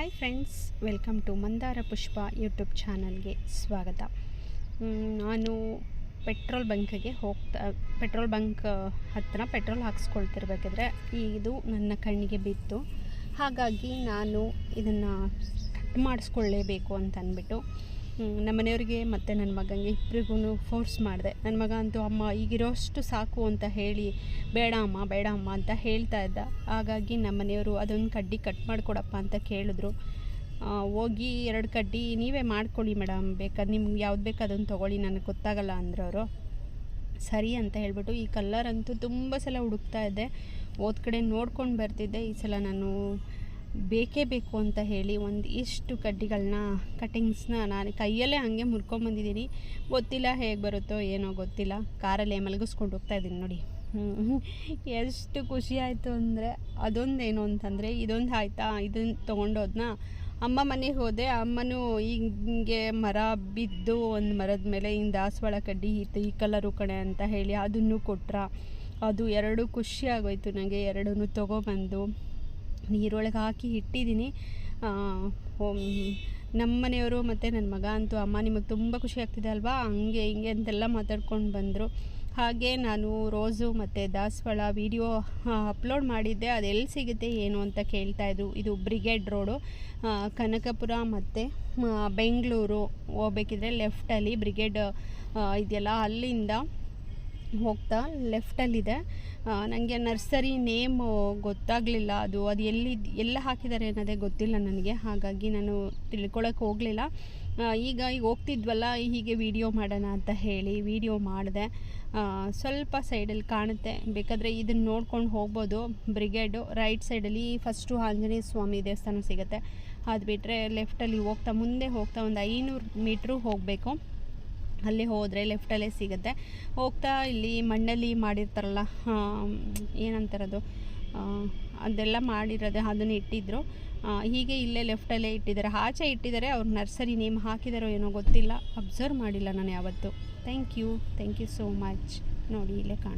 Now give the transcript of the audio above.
Hi friends welcome to Mandara Pushpa YouTube ಚಾನಲ್ಗೆ ಸ್ವಾಗತ. ನಾನು ಪೆಟ್ರೋಲ್ ಬಂಕ್ಗೆ ಹೋಗ್ತಾ ಪೆಟ್ರೋಲ್ ಬಂಕ್ ಹತ್ತಿರ ಪೆಟ್ರೋಲ್ ಹಾಕ್ಸ್ಕೊಳ್ತಿರ್ಬೇಕಾದ್ರೆ ಇದು ನನ್ನ ಕಣ್ಣಿಗೆ ಬಿತ್ತು. ಹಾಗಾಗಿ ನಾನು ಇದನ್ನು ಕಟ್ ಮಾಡಿಸ್ಕೊಳ್ಳೇಬೇಕು ಅಂತ ಅಂದ್ಬಿಟ್ಟು ನಮ್ಮ ಮನೆಯವ್ರಿಗೆ ಮತ್ತು ನನ್ನ ಮಗನಿಗೆ ಇಬ್ಬರಿಗೂ ಫೋರ್ಸ್ ಮಾಡಿದೆ. ನನ್ನ ಮಗ ಅಂತೂ ಅಮ್ಮ, ಈಗಿರೋಷ್ಟು ಸಾಕು ಅಂತ ಹೇಳಿ, ಬೇಡ ಅಮ್ಮ ಬೇಡ ಅಮ್ಮ ಅಂತ ಹೇಳ್ತಾ ಇದ್ದ. ಹಾಗಾಗಿ ನಮ್ಮ ಮನೆಯವರು ಅದೊಂದು ಕಡ್ಡಿ ಕಟ್ ಮಾಡಿಕೊಡಪ್ಪ ಅಂತ ಕೇಳಿದ್ರು. ಹೋಗಿ ಎರಡು ಕಡ್ಡಿ ನೀವೇ ಮಾಡ್ಕೊಳ್ಳಿ ಮೇಡಮ್ ಬೇಕಾದ್ರೆ ನಿಮ್ಗೆ ಯಾವ್ದು ಬೇಕು ಅದನ್ನು ತೊಗೊಳ್ಳಿ, ನನಗೆ ಗೊತ್ತಾಗಲ್ಲ ಅಂದ್ರೆ ಅವರು ಸರಿ ಅಂತ ಹೇಳ್ಬಿಟ್ಟು ಈ ಕಲ್ಲರ್ ಅಂತೂ ತುಂಬ ಸಲ ಹುಡುಕ್ತಾ ಇದ್ದೆ. ಹೋದ ಕಡೆ ನೋಡ್ಕೊಂಡು ಬರ್ತಿದ್ದೆ. ಈ ಸಲ ನಾನು ಬೇಕೇ ಬೇಕು ಅಂತ ಹೇಳಿ ಒಂದು ಇಷ್ಟು ಕಡ್ಡಿಗಳನ್ನ ಕಟ್ಟಿಂಗ್ಸ್ನ ನಾನು ಕೈಯಲ್ಲೇ ಹಾಗೆ ಮುರ್ಕೊಂಬಂದಿದ್ದೀನಿ ಗೊತ್ತಿಲ್ಲ ಹೇಗೆ ಬರುತ್ತೋ ಏನೋ ಗೊತ್ತಿಲ್ಲ. ಕಾರಲ್ಲೇ ಮಲಗಿಸ್ಕೊಂಡು ಹೋಗ್ತಾ ಇದ್ದೀನಿ ನೋಡಿ. ಎಷ್ಟು ಖುಷಿ ಆಯಿತು ಅಂದರೆ ಅದೊಂದೇನು ಅಂತಂದರೆ ಇದೊಂದು ಆಯಿತಾ? ಇದನ್ನು ತೊಗೊಂಡೋದನ್ನ ಅಮ್ಮ ಮನೆಗೆ ಹೋದೆ. ಅಮ್ಮನೂ ಹಿಂಗೆ ಮರ ಬಿದ್ದು ಒಂದು ಮರದ ಮೇಲೆ ಹಿಂಗೆ ದಾಸವಾಳ ಕಡ್ಡಿ ಇತ್ತು ಈ ಕಲರು ಕಣೆ ಅಂತ ಹೇಳಿ ಅದನ್ನು ಕೊಟ್ರ. ಅದು ಎರಡು ಖುಷಿ ಆಗೋಯ್ತು ನನಗೆ ಎರಡೂ ತೊಗೊಬಂದು. ನೀರೊಳಗೆ ಹಾಕಿ ಇಟ್ಟಿದ್ದೀನಿ. ನಮ್ಮ ಮನೆಯವರು ಮತ್ತು ನನ್ನ ಮಗ ಅಂತೂ ಅಮ್ಮ ನಿಮಗೆ ತುಂಬ ಖುಷಿ ಆಗ್ತಿದೆ ಅಲ್ವಾ? ಹಂಗೆ ಹಿಂಗೆ ಅಂತೆಲ್ಲ ಮಾತಾಡ್ಕೊಂಡು ಬಂದರು. ಹಾಗೆ ನಾನು ರೋಸು ಮತ್ತು ದಾಸವಾಳ ವೀಡಿಯೋ ಅಪ್ಲೋಡ್ ಮಾಡಿದ್ದೆ. ಅದು ಎಲ್ಲಿ ಸಿಗುತ್ತೆ, ಏನು ಅಂತ ಕೇಳ್ತಾಯಿದ್ರು ಇದು ಬ್ರಿಗೇಡ್ ರೋಡು. ಕನಕಪುರ ಮತ್ತು ಬೆಂಗಳೂರು ಹೋಗ್ಬೇಕಿದ್ರೆ ಲೆಫ್ಟಲ್ಲಿ ಬ್ರಿಗೇಡ್ ಇದೆಯಲ್ಲ, ಅಲ್ಲಿಂದ ಹೋಗ್ತಾ ಲೆಫ್ಟಲ್ಲಿದೆ ನನಗೆ ನರ್ಸರಿ ನೇಮು ಗೊತ್ತಾಗಲಿಲ್ಲ. ಅದು ಅದು ಎಲ್ಲಿ, ಎಲ್ಲ ಹಾಕಿದ್ದಾರೆ ಅನ್ನೋದೇ ಗೊತ್ತಿಲ್ಲ ನನಗೆ. ಹಾಗಾಗಿ ನಾನು ತಿಳ್ಕೊಳಕ್ಕೆ ಹೋಗಲಿಲ್ಲ. ಈಗ ಈಗ ಹೋಗ್ತಿದ್ವಲ್ಲ, ಹೀಗೆ ವಿಡಿಯೋ ಮಾಡೋಣ ಅಂತ ಹೇಳಿ ವಿಡಿಯೋ ಮಾಡಿದೆ. ಸ್ವಲ್ಪ ಸೈಡಲ್ಲಿ ಕಾಣುತ್ತೆ. ಬೇಕಾದರೆ ಇದನ್ನು ನೋಡ್ಕೊಂಡು ಹೋಗ್ಬೋದು. ಬ್ರಿಗೇಡು ರೈಟ್ ಸೈಡಲ್ಲಿ ಫಸ್ಟು ಆಂಜನೇಯ ಸ್ವಾಮಿ ದೇವಸ್ಥಾನ ಸಿಗುತ್ತೆ. ಅದು ಬಿಟ್ಟರೆ ಲೆಫ್ಟಲ್ಲಿ ಹೋಗ್ತಾ, ಮುಂದೆ ಹೋಗ್ತಾ ಒಂದು ಐನೂರು ಮೀಟ್ರು ಹೋಗಬೇಕು. ಅಲ್ಲಿ ಹೋದರೆ ಲೆಫ್ಟಲ್ಲೇ ಸಿಗುತ್ತೆ. ಹೋಗ್ತಾ ಇಲ್ಲಿ ಮಣ್ಣಲ್ಲಿ ಮಾಡಿರ್ತಾರಲ್ಲ ಏನಂತಾರದು ಅದೆಲ್ಲ ಮಾಡಿರೋದು ಅದನ್ನು ಇಟ್ಟಿದ್ದರು ಹೀಗೆ ಇಲ್ಲೇ ಲೆಫ್ಟಲ್ಲೇ ಇಟ್ಟಿದ್ದಾರೆ. ಆಚೆ ಇಟ್ಟಿದ್ದಾರೆ, ಅವ್ರು ನರ್ಸರಿ ನೇಮ್ ಹಾಕಿದಾರೋ ಏನೋ ಗೊತ್ತಿಲ್ಲ. ಅಬ್ಸರ್ವ್ ಮಾಡಿಲ್ಲ ನಾನು ಯಾವತ್ತೂ. Thank you thank you so much ನೋಡಿ, ಇಲ್ಲೇ ಕಾಣ